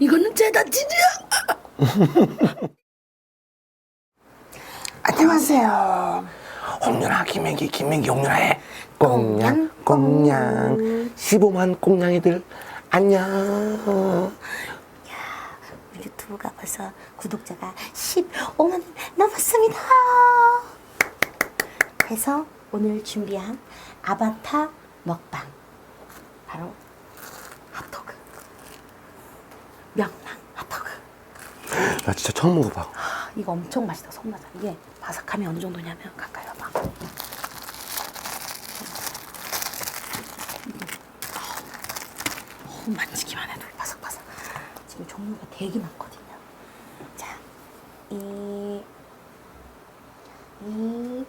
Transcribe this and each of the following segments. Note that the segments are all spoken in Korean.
이거는 제다 치즈야. 안녕하세요. 홍윤아, 김행기, 김행기, 홍윤아의 꽁냥, 꽁냥. 15만 꽁냥이들, 안녕. 유튜브가 벌써 구독자가 15만 넘었습니다. 그래서 오늘 준비한 아바타 먹방 바로 핫도그 명랑 핫도그. 나 진짜 처음 먹어봐. 아, 이거 엄청 맛있다 손맛아 이게 바삭함이 어느 정도냐면 가까이 와봐. 어, 만지기만 해도 바삭바삭. 지금 종류가 되게 많거든요. 자, 이, 이,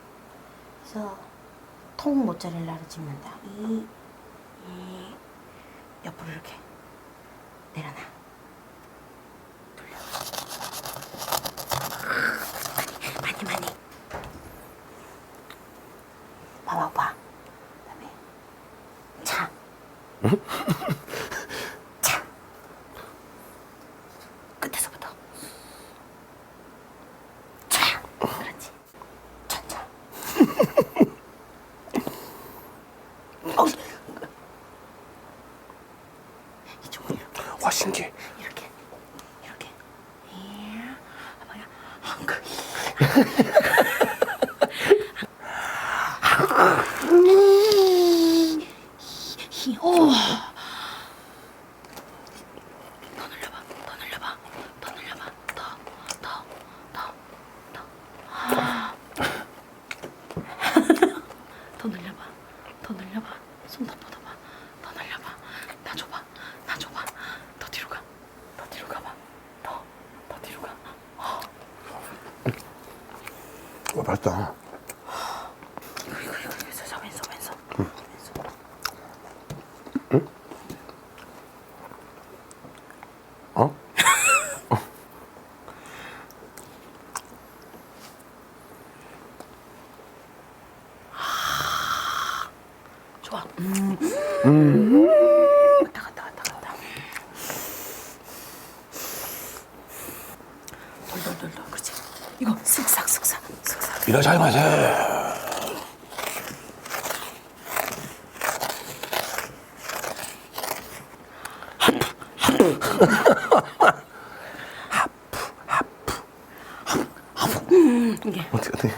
그래서 통 모짜렐라를 찍는다. 이, 이, 옆으로 이렇게 내려놔 많이 많이 봐봐 봐 그다음에 차 차. 끝에서부터 차 그렇지 차차 어, 이쪽으로 이렇게 와, 신기해. 이렇게. 이렇게. 이야 뭐야 한국 오. 더 늘려봐, 더 늘려봐, 더 늘려봐, 더, 더, 더, 더. 아. 더 늘려봐, 더 늘려봐, 손 더 뻗어봐, 더 늘려봐, 나 줘봐, 나 줘봐, 더 뒤로 가, 더 뒤로 가봐, 더, 더 뒤로 가. 와, 맛있다. 이거 이거 이거 왼손 왼손 왼손 왼손. 어? 좋아. 음. 왔다 갔다 왔다 갔다. 돌돌돌돌 그렇지. 이거 쓱싹 쓱싹 이러 잘 맞아. 이게 어떻게, 어떻게.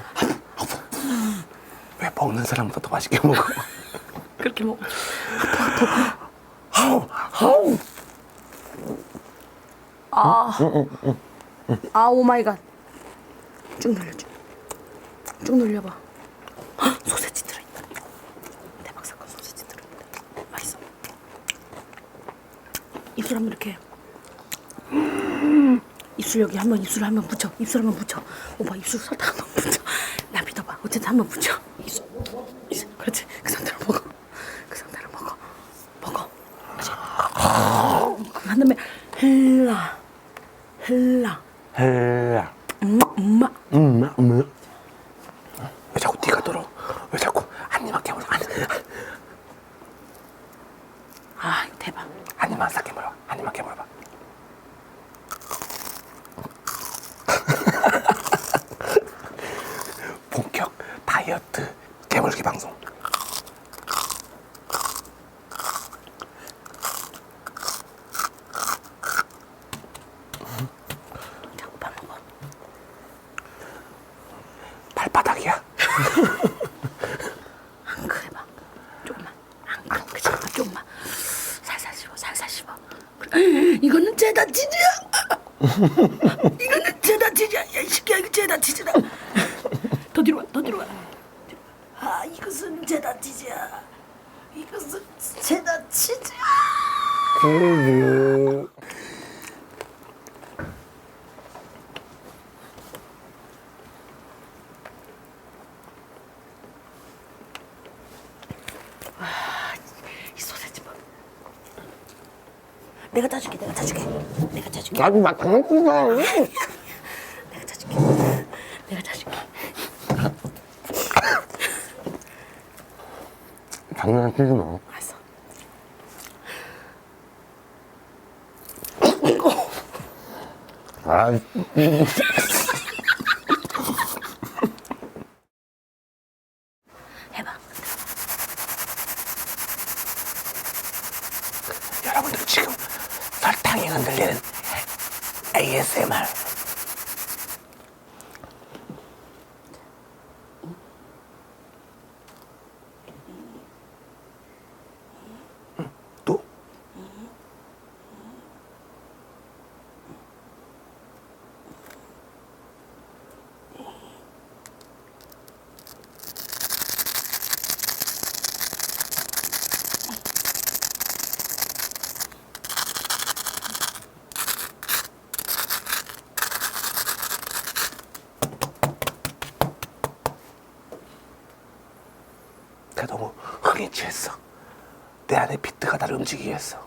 왜 먹는 사람보다 더 맛있게 먹어? 그렇게 먹어. 아우, 아우. 아 오 마이 갓. 쭉 늘려줘. 쭉 늘려봐. 헉, 소세지 들어있다. 대박 사건 소세지 들어있다. 맛있어. 입술 한번 이렇게. 입술 여기 한번 입술 한번 붙여. 입술 한번 붙여. 오빠 입술 설탕 한번 붙여. 나 믿어봐. 어쨌든 한번 붙여. 입술. 입술. 그렇지. 그 상태로 먹어. 그 상태로 먹어. 먹어. 그렇지. 한 다음에 흘라. 흘라. 엄마 엄마. 엄마, 엄마. 왜 자꾸 네가 들어? 왜 자꾸 한 입만 깨물어? 한, 아 이거 대박. 한 입만 싹 깨물어. 한 입만 깨물어봐. 본격 다이어트 깨물기 방송. 자 오빠 먹어. 발바닥이야. 앙크 해봐. 조금만. 앙크. 그치. 아, 조금만. 살살 씹어. 살살 씹어. 이거는 제다 치즈야. 이거는 제다 치즈야. 야, 이 새끼야, 이거 제다 치즈다. 더 뒤로 와. 더 뒤로 와. 아, 이것은 제다 치즈야. 이것은 제다 치즈야. 이 소세지 봐. 내가 짜줄게. 내가 짜줄게. 내가 짜줄게. 나도 막 장난치잖아. 내가 짜줄게. 내가 짜줄게. 장난치지 마. 알았어. 아, 해봐. 여러분들 지금 설탕이 흔들리는 ASMR. 내가 너무 흥에 취했어. 내 안에 비트가 나를 움직이게 했어.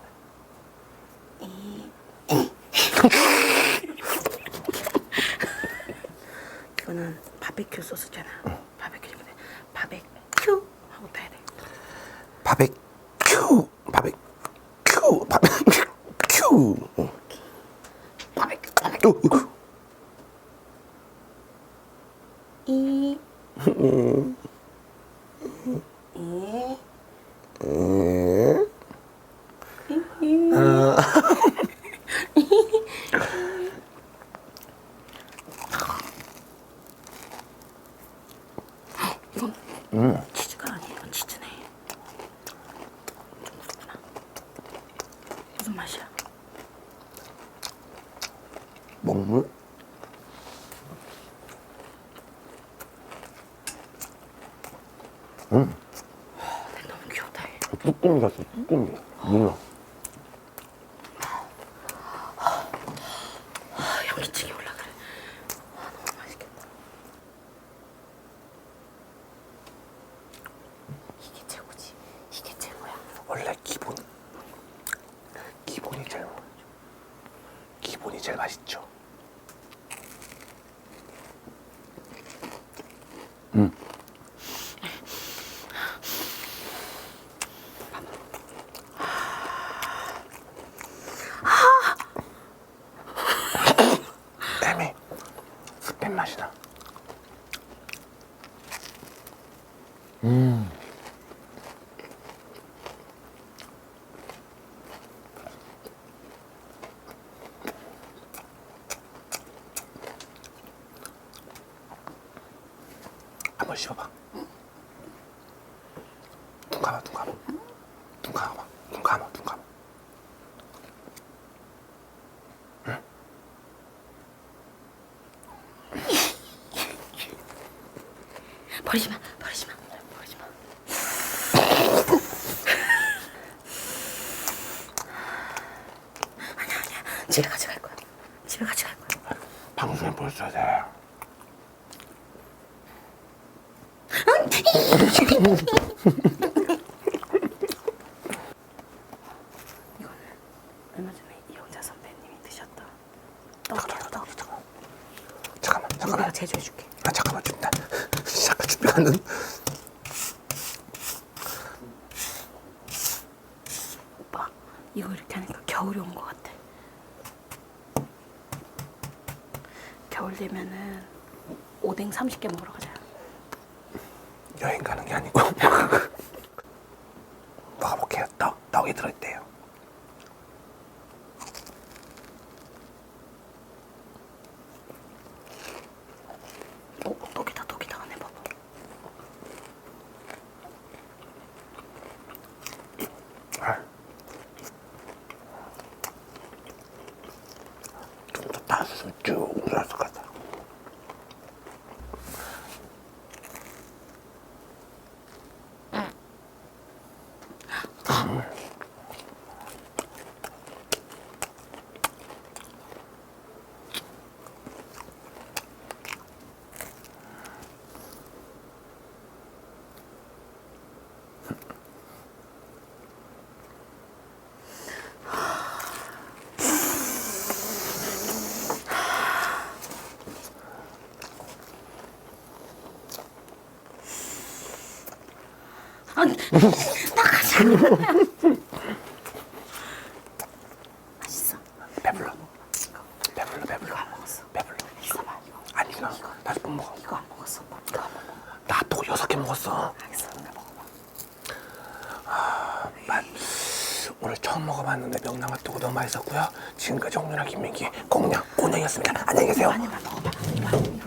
이거는 바베큐 소스잖아. 바베큐인데 바베큐 하고 따야 돼. 바베큐, 바베큐, 바베큐. 바베큐 바베큐. 어, 어. 이건 치즈가 아니에요. 이건 치즈네. 좀 묻구나. 무슨 맛이야? 먹물? 근데 너무 귀엽다. 얘. 뚜껑이 갔어, 뚜껑이. 문어. 아, 현기증이 올라 그래. 아, 너무 맛있겠다. 이게 최고지. 이게 최고야. 원래 기본, 제일, 기본이 제일 맛있죠. 햄이 스팸 맛이 나. 한번 씹어봐. 눈 감아, 눈 감아. 눈 감아, 눈 감아, 눈 감아. 버리지 마. 버리지 마. 버리지 마. 아니야, 아니야. 집에 가져갈 거야. 집에 가져갈 거야. 방송에 보여줘야 돼. 이거는 얼마 전에 이용자 선배님이 드셨던 떡이야, 떡. 잠깐. 잠깐만. 내가 제조해줄게. 아, 잠깐만, 좀 나. 잠깐 준비하는. 오빠, 이거 이렇게 하니까 겨울이 온 것 같아. 겨울 되면은 오뎅 30개 먹으러 가자. 여행 가는 게 아니고. 먹어볼게요. 떡, 떡이 들어있대요. 오, 떡이다, 떡이다. 안에 봐봐. 아. 좀더 따스면 쭉 들어갈 것 같아. 아니, 나가자. 맛있어. 배불러. 배불러 배불러. 안 먹었어. 배불러. 이거 아니 이거 번 먹어. 이거 안 먹었어 오빠 이거 안 먹어 나또 여섯 개 먹었어. 알겠어 이거 먹어봐 맛. 오늘 처음 먹어봤는데 명랑 핫도그 너무 맛있었고요. 지금까지 홍윤아 김민기 공냥 곤양이었습니다. 안녕히 계세요. 많이 먹어봐 이거